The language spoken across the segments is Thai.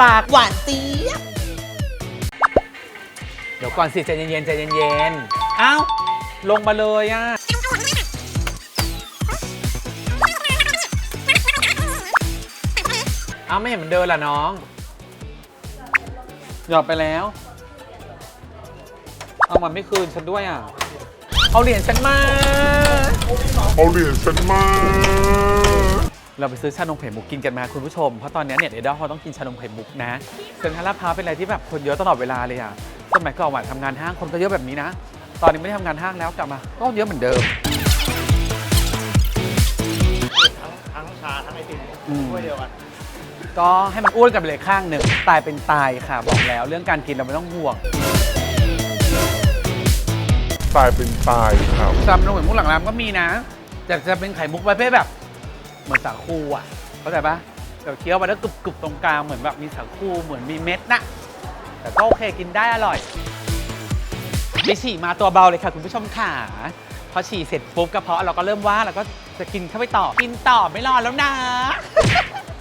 ปากหวานเจี๊ยบเดี๋ยวก่อนสิใจเย็นๆใจเย็นๆอ้าวลงมาเลยอะอ้าวไม่เห็นมันเดินล่ะน้อง หยอดไปแล้ว เอามันไม่คืนฉันด้วยอะ เอาเหรียญฉันมา เอาเหรียญฉันมา เราไปซื้อชานมไข่มุกกินกันมาคุณผู้ชม เพราะตอนนี้เนี่ยเดดอลเขาต้องกินชานมไข่มุกนะเซ็นทรัลลาดพร้าวเป็นอะไรที่แบบคนเยอะตลอดเวลาเลยอะสมัยก่อนหวานทำงานห้างคนก็เยอะแบบนี้นะ ตอนนี้ไม่ได้ทำงานห้างแล้วกลับมา ก็เยอะเหมือนเดิม ทั้งชาทั้งไอติมอืม ถ้วยเดียวกันก็ให้มันอ้วนกันไปเลยข้างหนึ่งตายเป็นตายค่ะบอกแล้ว เรื่องการกินเราไม่ต้องห่วงตายเป็นตายครับซามนมไข่มุกหลังร้านก็มีนะแต่จะเป็นไข่มุกประเภทแบบ เหมือนสาคูอะ เข้าใจปะเดี๋ยวเคี้ยวไปแล้วกรุบๆตรงกลางเหมือนแบบมีสาคูเหมือนมีเม็ดนะแต่ก็โอเคกินได้อร่อยไปฉี่มาตัวเบาเลยค่ะ คุณผู้ชมค่ะพอฉี่เสร็จปุ๊บกระเพาะเราก็เริ่มว่าเราก็จะกินเข้าไปต่อ กินต่อไม่รอแล้วนะ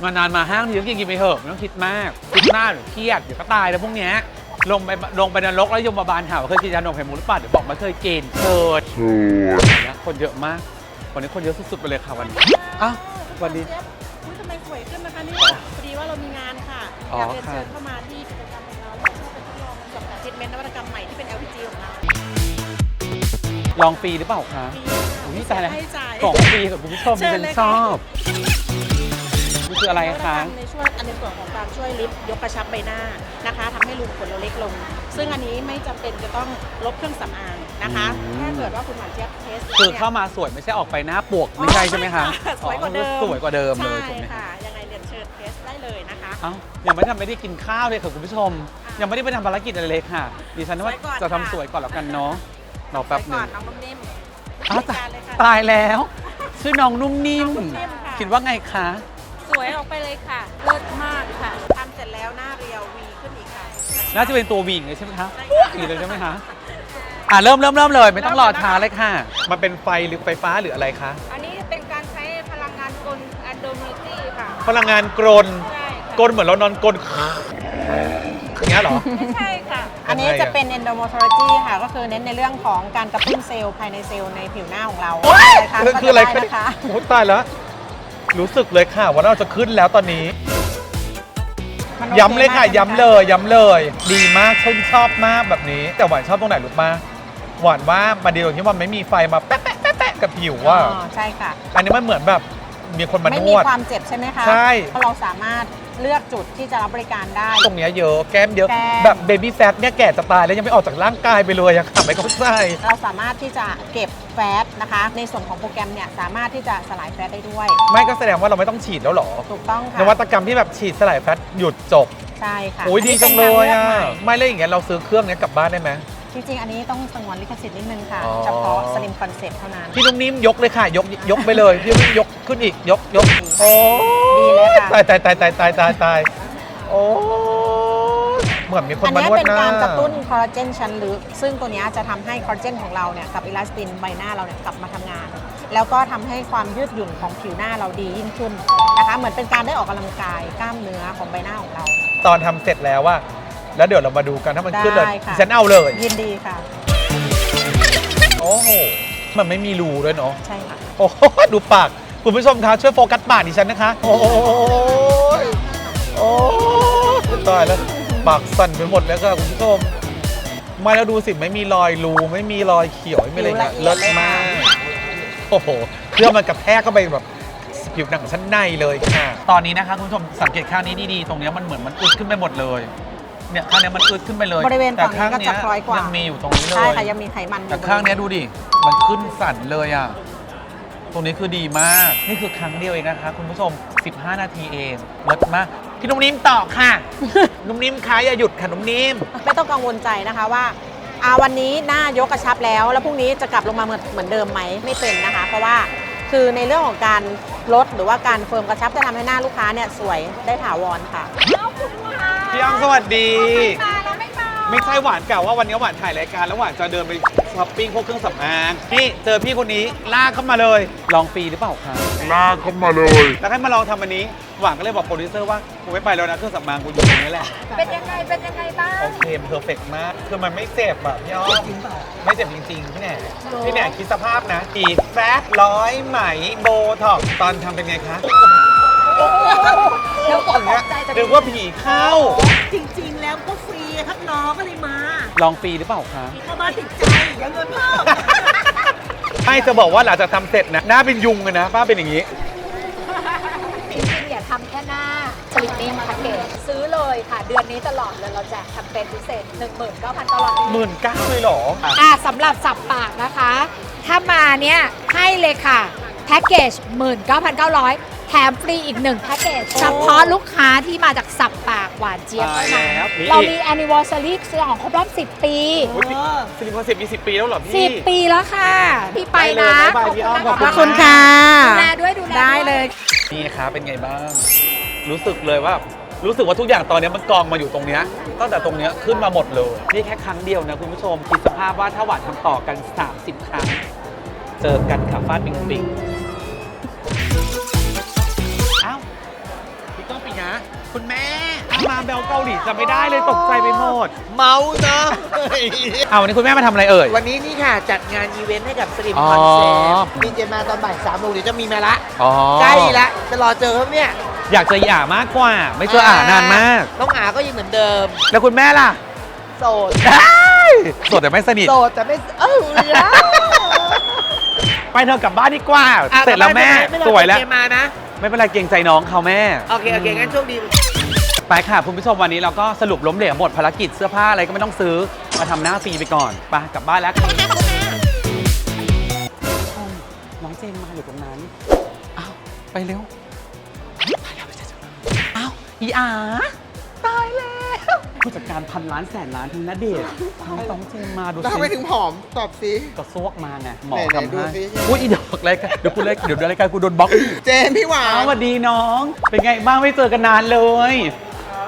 มานานมาห้างทีก็กินกินไปเถอะไม่ต้องคิดมากคิดมากเดี๋ยวเครียดเดี๋ยวก็ตายแล้วพวกเนี้ยลงไปลงไปนรกแล้วยมบาลถามว่าเคยกินยานมไข่มุกหรือเปล่าเดี๋ยวบอกมาเคยกินเชิญโถูกนะคนเยอะมากวันนี้คนเยอะสุดๆไปเลยค่ะวันนี้อ้าว วันนี้อุ๊ยทำไมสวยขึ้นนะคะเนี่ยพอดีว่าเรามีงานค่ะอ๋ออ ยากเรียนค่ะเชิญเข้ามาที่กิจกรรมของเราแล้วก็ไปทดลองกับสารพิษเมนนวัตกรรมใหม่ที่เป็น LPG ของเราลองฟรีหรือเปล่าคะ อุ๊ยตายแล้วให้จ่าย กล่องฟรีกับคุณผู้ชมเชิดิญฉันเลยชค่ะอบนี่คืออะไรนวัตกคะรรมในช่วยอันในส่วนของการช่วยลิฟต์ยกกระชับใบหน้านะคะทำให้รูขุมขนเราเล็กลง ซึ่งอันนี้ไม่จำเป็นจะต้องลบเครื่องสำอางนะคะอืม ถ้าเกิดว่าคุณหวานเจี๊ยบเทสแล้วคือนี่ย เข้ามาสวยไม่ใช่ออกไปหน้าปวกไม่ใช่ใช่ไหมคะสวยกว่าเดิม อ๋อสวยกว่าเดิมเลยใช่ถูกไหมคะค่ะ ยังไงเรียนเชิญเทสได้เลยนะคะ เอ้ายังไม่ทำไม่ได้กินข้าวเลยค่ะคุณผู้ชมยังไม่ได้ไปทำภารกิจอะไรเลยค่ะ ดิฉันว่าสวยก่อนจะทำค่ะ สวยก่อนแล้วกันเนาะรอแป๊บหนึ่ก่งอนน้องนุ่มนิ่มอ้าวบริการเลยค่ะ ตายแล้ว ชื่อน้องนุ่มนิ่ม น้องนุ่มนิ่มค่ะ คิดว่าไงคะ สวยออกไปเลยค่ะ เลิศมาก น่าจะเป็นตัววิ่งเลยใช่ไหมคะใช่ค่ะวิ่งเลยใช่ไหมคะอะเริ่มเริ่มเริ่มเลย ไม่ต้องรอช้าเลยค่ะ มันเป็นไฟหรือไฟฟ้าหรืออะไรคะอันนี้เป็นการใช้พลังงานกลอะโดมิตี้ค่ะพลังงานกรนใช่ค่ะกลนเหมือนเรานอนกลนอย่างเงี้ยเหรอ ไม่ใช่ค่ะ อันนี้จะเป็น endomorphology ค่ะ ก็คือเน้นในเรื่องของการกระตุ้นเซลล์ภายในเซลล์ในผิวหน้าของเราคือคืออะไรก็คะจด้นะคะ โอ้ตายแล้ว รู้สึกเลยค่ะว่าเราจะขึ้นแล้วตอนนี้ มันโอย้ำเลยค่ะ มากย้ำเลยย้ำเลย ดีมากฉันชอบมากแบบนี้ แต่หวานชอบตรงไหนรู้ป่ะหวานว่ามันดีตรงที่มันไม่มีไฟมาแป๊ะแป๊ะแป๊ะแป๊ะกับผิวอ๋ว่าอใช่ค่ะ อันนี้มันเหมือนแบบมีคนมานไม่มีวด ความเจ็บใช่ไหมคะใช่ เพราะเราสามารถ เลือกจุดที่จะรับบริการได้ ตรงเนี้ยเยอะแก้มเยอะ แก้ม แบบเบบี้แฟตเนี่ยแก่จะตายแล้วยังไม่ออกจากร่างกายไปเลยอะค่ะไม่เข้าใจ เราสามารถที่จะเก็บแฟตนะคะ ในส่วนของโปรแกรมเนี่ยสามารถที่จะสลายแฟตได้ด้วย ไม่ก็แสดงว่าเราไม่ต้องฉีดแล้วเหรอ ถูกต้องค่ะนวัตกรรมที่แบบฉีดสลายแฟตหยุดจบใช่ค่ะโอ้ยดีนนี้จังเลยอะป็นทางเลืกใหม่ไม่เลยอย่างเงี้ยเราซื้อเครื่องเนี้ยกลับบ้านได้ไหม จริงๆ อันนี้ต้องสงวนลิขสิทธิ์นิดนึงค่ะ อ๋อ เฉพาะสลิมคอนเซ็ปต์เท่านั้น พี่นุ่มนิ่มยกเลยค่ะ ยกยกไปเลย พี่นุ่มยกขึ้นอีกยกยก โอ้ดีเลยค่ะ ตายตายตายตายตายตายตายโอ้เหมือนมีคนอันมานี้นวดเป็นหน้าการกระตุ้นคอลลาเจนชั้นลึก ซึ่งตัวเนี้ยจะทำให้คอลลาเจนของเราเนี่ยกับอิลาสตินใบหน้าเราเนี่ยกลับมาทำงาน แล้วก็ทำให้ความยืดหยุ่นของผิวหน้าเราดียิ่งขึ้นนะคะ เหมือนเป็นการได้ออกกำลังกายกล้ามเนื้อของใบหน้าของเรา ตอนทำเสร็จแล้วว่า แล้วเดี๋ยวเรามาดูกันถ้ามันขึ้นเลยได้ค่ะ ฉันเอาเลย ยินดีค่ะ โอ้โหมันไม่มีรูด้วยเนาะใช่ค่ะ โอ้โหดูปาก คุณผู้ชมคะช่วยโฟกัสปากดิฉันนะคะ โอ้ยโอ้ยตายแล้วปากสั่นไปหมดแล้วค่ะคุณผู้ชมไม่แล้วดูสิไม่มีรอยรูไม่มีรอยเขียวไม่มีอะไรเลยผิวละเอียดเลิศเลยค่ะมากโอ้โหเครื่องมันกระแทกเข้าไปแบบผิวหนังชั้นในเลยค่ะ ตอนนี้นะคะคุณผู้ชมสังเกตข้างนี้ดีๆตรงเนี้ยมันเหมือนมันอึดขึ้นไปหมดเลยเนี่ยข้างเนี้ยมันอึดขึ้นไปเลยบริเวณแต่ฝั่งนี้ข้างก็เนี้จะยคล้อยกว่ายั งมีอยู่ตรงนี้เลย ใช่ค่ะยังมีไขมันอยู่แต่ข้างเนี้ยดูดิ มันขึ้นสั่นเลยอะต รงนี้คือดีมาก นี่คือครั้งเดียวเองนะคะ คุณผู้ชม 15 นาทีเองเลิศมากพี่นุ่มนิ่มต่อค่ะ นุ่มนิ่มคะอย่าหยุดค่ะนุ่มนิ่ม ไม่ต้องกังวลใจนะคะว่าอ่าวันนี้หน้ายกกระชับแล้ว แล้วพรุ่งนี้จะกลับลงมาเหมือนเหมือนเดิมไหมไม่เป็นนะคะ เพราะว่าคือในเรื่องของการลดหรือว่าการเฟิร์มกระชับจะทำให้หน้าลูกค้าเนี่ยสวยได้ถาวรค่ะพี่อ้อมสวัสดีไม่ใช่หวานกล่าวว่าวันนี้หวานถ่ายรายการแล้วหวานจะเดินไปโชช้อปปิ้งพวกเครื่องสำอางนี่เจอพี่คนนี้ลากเข้ามาเลย ลองฟรีหรือเปล่าคะลากเข้ามาเลย แล้วให้มาลองทำอันนี้ หวังก็เลยบอกโปรดิวเซอร์ว่ากูไม่ไปแล้วนะเครื่องสำอางกูอยู่ตรงนี้แหละ เป็นยังไง เป็นยังไงบ้าง โอเคเพอร์เฟกมาก คือมันไม่เจ็บแบบพี่อ้อมไม่เจ็บจริงๆพี่แหน่พี่แหน่คิดสภาพนะฉีดแฟบร้อยไหมโบท็อกซ์ตอนทำเป็นไงคะ แล้วตกใจจะนึกว่าผีเข้า จริง ๆ แล้วก็ฟรีครับน้องก็เลยมาลองฟรีหรือเปล่าคะเข้ามาติดใจเดี๋ยวเงินเพิ่มไม่จะบอกว่าหลังจากทำเสร็จนะหน้าเป็นยุงเลยนะป้าเป็นอย่างนี้จริงๆอย่าทำแค่หน้าสลิปปิ้งแพ็กเกจซื้อเลยค่ะ เดือนนี้ตลอดเลยเราแจกแคมเปญพิเศษ 19,000ตลอดหมื่นเก้าเลยเหรออะสำหรับสับปากนะคะ ถ้ามาเนี่ยให้เลยค่ะแพ็กเกจ 19,900 แถมฟรีอีกหนึ่งแพ็กเกจเฉพาะลูกค้าที่มาจากสับปากหวานเจี๊ยบเท่านั้นตายแล้วมีอีก เรามี anniversary ซื้อของครบรอบ 10 ปีซิลิคอนเซ็ปมีสิบปีแล้วเหรอพี่ 10 ปีแล้วค่ะ พี่ไปนะไปเลยบ๊ายบายพี่อ้อมขอบขอบคุคุณณค่ะ ดูแลด้วยดูแลได้วเลย นี่คะเป็นไงบ้าง รู้สึกเลยว่า รู้สึกว่าทุกอย่างตอนนี้มันกองมาอยู่ตรงเนี้ยตั้งแต่ตรงเนี้ยขึ้นมาหมดเลย นี่แค่ครั้งเดียวนะคุณผู้ชมคิดสภาพว่าถ้าหวานทำต่อกัน 30 ครั้ง เจอกันขับฟาดปิงปิง คุณแม่ มาเบลเกาหลีจะไม่ได้เลยตกใจไปหมด เมาเนาะ เอาวันนี้คุณแม่มาทำอะไรเอ่ย วันนี้นี่ค่ะ จัดงานอีเวนต์ให้กับสลิมอ๋อ คอนเซ็ปต์ดีเจมาตอนบ่ายสามโมงเดี๋ยวจะมีมาละอ๋อใกล้ละ จะรอเจอครับเนี่ยอยากเจออีอ่ามากกว่า ไม่เจออ่านานมาก น้องอาก็ยังเหมือนเดิม แล้วคุณแม่ล่ะ โสดโสดแต่ไม่สนิท โสดแต่ไม่ เอ้าเลยนะไปเธอะกลับบ้านดีกว่า อะเสร็จแล้วแม่ ไม่เป็นไรสวยแล้วดีเจมานะ ไม่เป็นไรเกรงใจน้องเขาแม่ โอเค โอเค งั้นโชคดี ไปค่ะคุณผู้ชมวันนี้เราก็สรุปล้มเหลวหมดภารกิจเสื้อผ้าอะไรก็ไม่ต้องซื้อ มาทำหน้าฟรีไปก่อนไปกลับบ้านแล้วน้องเจนมาอยู่ตรงนั้นอ้าวไปเร็วไปแล้วไปเจออ้าวอีอาตายแล้ว ผู้จัดการพันล้านแสนล้านทั้งนัดเดททั้งต้องเจนมาดูทำไมสิถึงผอมตอบสิ ก็ซวกมาไงหมอไหนๆทำดูให้สิ อุ้ยอีดอกรายการเดี๋ยวคุณเลยเดี๋ยวรายการกูโดนบล็อกเจนพี่หวาอ้าวนสวัสดีน้อง เป็นไงบ้างไม่เจอกันนานเลย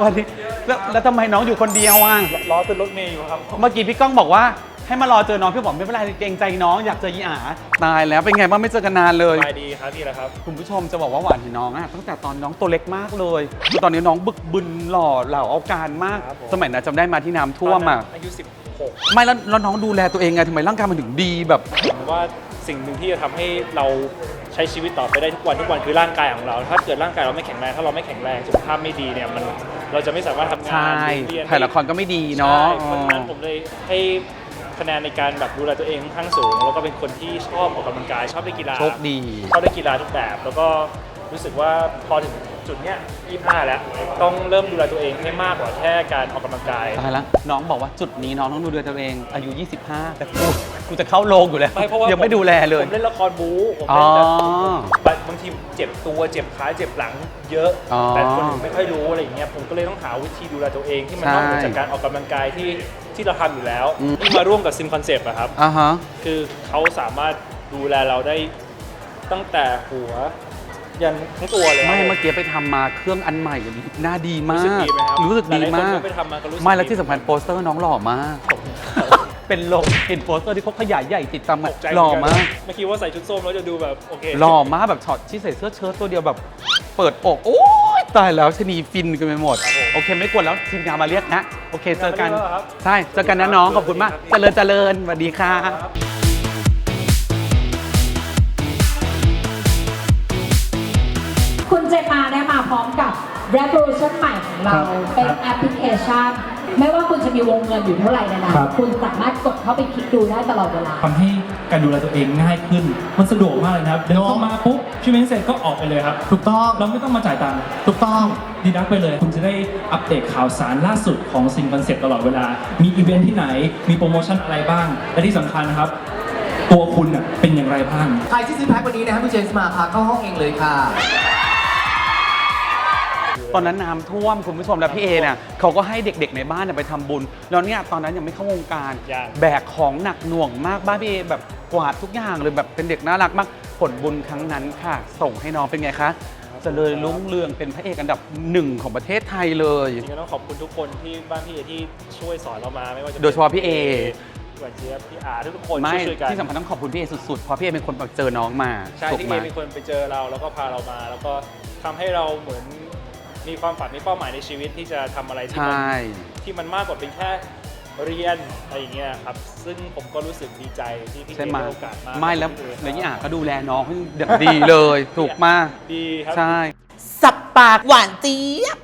วันนี้แล้วแล้วทำไมน้องอยู่คนเดียวอะรอขึ้นรถเมย์อยู่ครับ เมื่อกี้พี่ก้องบอกว่า ให้มารอเจอน้องพี่บอกไม่เป็นไรเกรงใจน้องอยากเจอยีอาตายแล้วเป็นไงบ้างไม่เจอกันนานเลย สบายดีครับพี่ละครับ คุณผู้ชมจะบอกว่าหวานเห็นน้องอะตั้งแต่ตอนน้องตัวเล็กมากเลยคือตอนนี้น้องบึกบึนหล่อเหล่าเอาการมาก ครับผม สมัยนั้นจำได้มาที่น้ำท่วมอะตนนั้นอายุ 16 ไม่แล้วแล้วน้องดูแลตัวเองไงทำไมร่างกายมันถึงดีแบบ ผมว่าสิ่งหนึ่งที่จะทำให้เราใช้ชีวิตต่อไปได้ทุกวันทุกวันคือร่างกายของเรา ถ้าเกิดร่างกายเราไม่แข็งแรง ถ้าเราไม่แข็งแรงสุขภาพไม่ดีเนี่ยมันเราจะไม่สามารถทำงานใช่ เรียนถ่ายละครก็ไม่ดีเนาะใช่เพราะฉะนั้นผมเลยให้ คะแนนในการแบบดูแลตัวเองค่อนข้างสูง แล้วก็เป็นคนที่ชอบออกกำลังกายชอบเล่นกีฬาโชคดี ชอบเล่นกีฬาทุกแบบ แล้วก็รู้สึกว่าพอถึงจุดเนี้ย25 แล้ว ต้องเริ่มดูแลตัวเองให้มากกว่าแค่การออกกำลังกาย ตายแล้วน้องบอกว่าจุดนี้น้องต้องดูแลตัวเอง อายุ 25 แต่กูกูจะเข้าโรงอยู่แล้ว ไม่เพราะว่ายังไม่ดูแลเลย ผมเล่นละครบู๊ผมอ๋อเล่นแบบบางทีเจ็บตัวเจ็บขาเจ็บหลังเยอะ อ๋อแต่คนอื่นไม่ค่อยรู้อะไรอย่างเงี้ยผมก็เลยต้องหาวิธีดูแลตัวเองที่มันใช่ นอกเหนือจากการออกกำลังกายที่ ที่เราทำอยู่แล้วอืมที่มาร่วมกับซิมคอนเซปต์อะครับ อ่าฮะ คือเขาสามารถดูแลเราได้ตั้งแต่หัว ยันทั้งตัวเลยไม่ครับเมื่อกี้ไปทำมาเครื่องอันใหม่หน้าดีมารู้สึกกดีไหมครับรู้สึกดีหลายๆคนมากก็ไปทำมาก็รู้สึกไม่แล้วดีที่สำคัญโปสเตอร์น้องหล่อมาก เป็นลมเห็นโปสเตอร์ที่เขาขยายใหญ่ติดตามตกใจหล่อมาก ไม่คิดว่าใส่ชุดส้มแล้วจะดูแบบโอเค หล่อมากแบบช็อตที่ใส่เสื้อเชิ้ตตัวเดียวแบบ เปิดอกโอ้ย ตายแล้วชะนีฟินกันไปหมด โอเคไม่กวนแล้วทีมงานมาเรียกนะ โอเคเจอกัน ใช่เจอกันนะน้องขอบคุณมาก เจริญเจริญสวัสดีค่ะคุณเจมาเนี่ยมาพร้อมกับ Revolution ใหม่ของเรา เป็นแอปพลิเคชัน ไม่ว่าคุณจะมีวงเงินอยู่เท่าไหร่เนยนะครับ คุณสามารถกดเข้าไปคลิกดูได้ตลอดเวลา ทำให้การดูแลตัวเองง่ายขึ้น มันสะดวกมากเลยนะครับ เดินเข้ามาปุ๊บชิมเมนเสร็จก็ออกไปเลยครับ ถูกต้องเราไม่ต้องมาจ่ายตังค์ถูกต้อง ดีดักไปเลย คุณจะได้อัปเดตข่าวสารล่าสุดของซิงคอนเซ็ปต์ตลอดเวลา มีอีเวนท์ที่ไหน มีโปรโมชั่นอะไรบ้าง และที่สำคัญนะครับ ตัวคุณน่ะเป็นอย่างไรบ้าง ใครที่ซื้อแพ็ควันนี้นะครับคุณเจมส์มาพาเข้าห้องเองเลยค่ะ ตอนนั้นน้ำท่วมคุณผู้ชมแล้วพี่เอเนี่ยเขาก็ให้เด็กๆในบ้านเนี่ยไปทำบุญ แล้วเนี่ยตอนนั้นยังไม่เข้าวงการ ยัง แบกของหนักหน่วงมากบ้านพี่เอแบบกวาดทุกอย่างเลยแบบเป็นเด็กน่ารักมากผลบุญครั้งนั้นค่ะ ส่งให้น้องเป็นไงคะเจะเลยรุ่งเรืองเป็นพระเอกอันดับหนึ่งของประเทศไทยเลย จริงๆก็ต้องขอบคุณทุกคนที่บ้านพี่เอที่ช่วยสอนเรามาไม่ว่าจะป็นโดยเฉพาะพี่เอ พี่หวานเจี๊ยบพี่อาทุกๆคนไม่ช่วยๆกันที่สำคัญต้องขอบคุณพี่เอสุดๆเพราะพี่เอเป็นคนแบบเจอน้องมาใช่ถูกที่ไหมเอเป็นคนไปเจอเราแล้วก็พาเรามา แล้วก็ทำให้เราเหมือน มีความฝันมีเป้าหมายในชีวิตที่จะทำอะไรที่ใชมัน่ที่มันมากกว่าเป็นแค่เรียนอะไรอย่างเงี้ยครับ ซึ่งผมก็รู้สึกดีใจที่พี่เอใช่ไหมให้โอกาสมาไม่แล้วขอบคุณแล้วพี่ยี่เออาก็ดูแลน้องให้อย่างดีเลย ถูกมาก ดีครับใช่ สับปากหวานเจี๊ยบ